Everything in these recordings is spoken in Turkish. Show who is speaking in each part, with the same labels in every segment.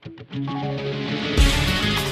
Speaker 1: Thank you.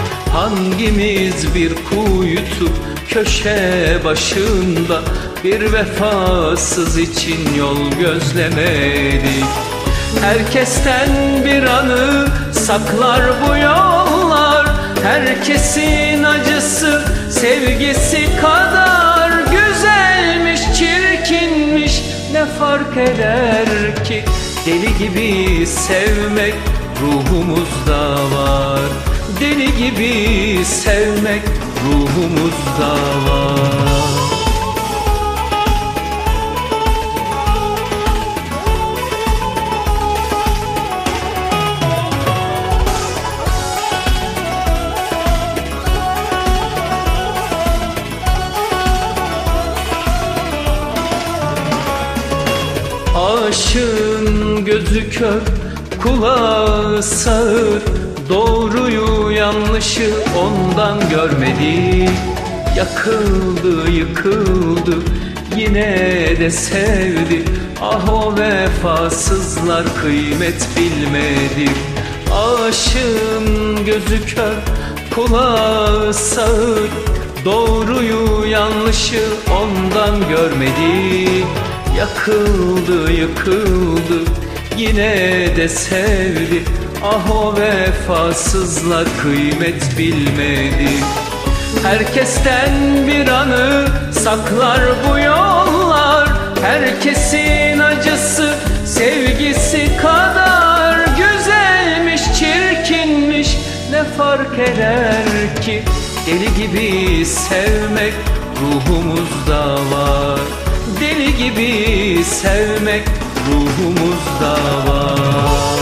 Speaker 1: Hangimiz bir kuytu köşe başında Bir vefasız için yol gözlemedik Herkesten bir anı saklar bu yollar Herkesin acısı sevgisi kadar Güzelmiş, çirkinmiş. Ne fark eder ki Deli gibi sevmek ruhumuzda gibi sevmek ruhumuzda var. Aşığın gözü kör, kulağı sağır Doğruyu yanlışı ondan görmedi. Yakıldı yıkıldı yine de sevdi. Ah o vefasızlar kıymet bilmedi. Aşığın gözü kör, kulağı sağır. Doğruyu yanlışı ondan görmedi. Yakıldı yıkıldı yine de sevdi. Ah o vefasızlar kıymet bilmedi. Herkesten bir anı saklar bu yollar. Herkesin acısı sevgisi kadar Güzelmiş çirkinmiş. Ne fark eder ki Deli gibi sevmek ruhumuzda var. Deli gibi sevmek ruhumuzda var